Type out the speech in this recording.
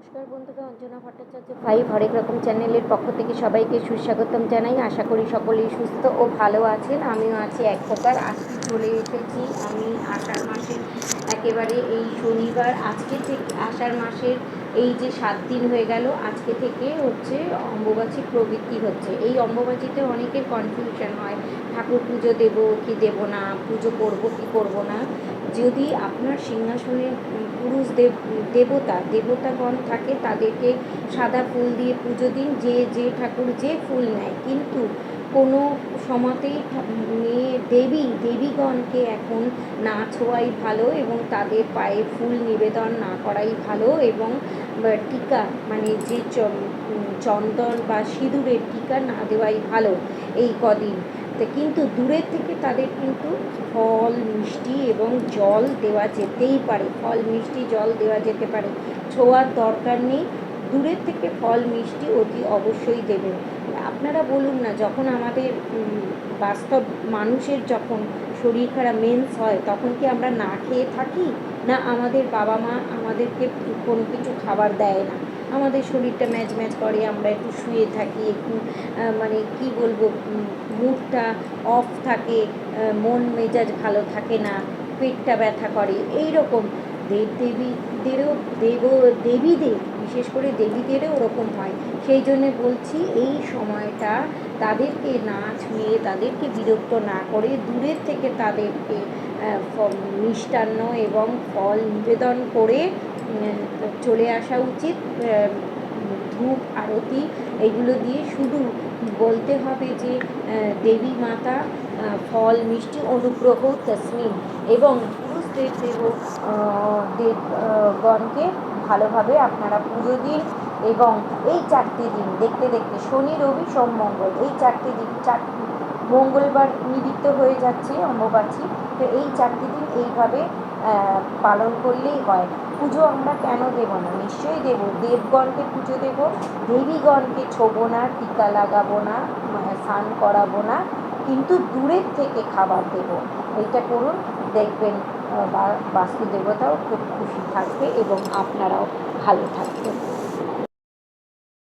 নমস্কার বন্ধুরা, অঞ্জনা ভট্টাচার্য ফাইভ হরেক রকম চ্যানেলের পক্ষ থেকে সবাইকে সুস্বাগতম জানাই। আশা করি সকলেই সুস্থ ও ভালো আছেন। আমিও আছি এক প্রকার। চলে এসেছি আমি আষাঢ় মাসের একেবারে এই শনিবার, আজকে থেকে আষাঢ় মাসের এই যে সাত দিন হয়ে গেল, আজকে থেকে হচ্ছে অম্বুবাচী প্রবৃত্তি হচ্ছে। এই অম্বুবাচীতে অনেকের কনফিউশন হয়, ঠাকুর পুজো দেব কি দেব না, পুজো করব কি করব না। যদি আপনার সিংহাসনে পুরুষ দেব, দেবতা, দেবতাগণ থাকে, তাদেরকে সাদা ফুল দিয়ে পুজো দিন, যে যে ঠাকুর যে ফুল নেয়, কিন্তু কোনো সমাতেই ঠা- মেয়ে দেবী, দেবীগণকে এখন না ছোঁয়াই ভালো এবং তাদের পায়ে ফুল নিবেদন না করাই ভালো এবং টিকা মানে যে চন্দন বা সিঁদুরের টিকা না দেওয়াই ভালো এই কদিন। কিন্তু দূরের থেকে তাদের কিন্তু ফল, মিষ্টি এবং জল দেওয়া যেতেই পারে। ফল, মিষ্টি, জল দেওয়া যেতে পারে। ছোঁয়ার দরকার নেই। দূরের থেকে ফল, মিষ্টি অতি অবশ্যই দেবেন আপনারা বলুন না, যখন আমাদের বাস্তব মানুষের যখন শরীর খারাপ মেন্স হয়, তখন কি আমরা না খেয়ে থাকি? না আমাদের বাবা মা আমাদেরকে কোনো কিছু খাবার দেয় না? আমাদের শরীরটা ম্যাচ ম্যাচ করে, আমরা একটু শুয়ে থাকি, একটু মানে কি বলব মুডটা অফ থাকে মন মেজাজ ভালো থাকে না, পেটটা ব্যথা করে এই রকম দেব দেবীদেরও দেব দেবীদের, বিশেষ করে দেবীদেরও ওরকম হয়। সেই জন্য বলছি এই সময়টা তাদেরকে না ছুঁয়ে, তাদেরকে বিরক্ত না করে দূরের থেকে তাদেরকে মিষ্টান্ন এবং ফল নিবেদন করে চলে আসা উচিত। ধূপ, আরতি এগুলো দিয়ে শুধু বলতে হবে যে দেবী মাতা ফল, মিষ্টি অনুগ্রহ তসমিন এবং আহ, দেবগণকে ভালোভাবে আপনারা পুজো দিন এবং এই চারটি দিন দেখতে দেখতে শনি রবি সোম মঙ্গল এই চারটে দিন চার মঙ্গলবার নিমিত্ত হয়ে যাচ্ছে অম্বুবাচী। তো এই চারটি দিন এইভাবে পালন করলেই হয়। পুজো আমরা কেন দেবো না? নিশ্চয়ই দেবো। দেবগণকে পুজো দেবো দেবীগণকে ছোবো না টিকা লাগাবো না মানে স্নান করাবো না কিন্তু দূরের থেকে খাবার দেবো। এইটা করুন দেখবেন বাস্তু দেবতাও খুব খুশি থাকবে এবং আপনারাও ভালো থাকবেন।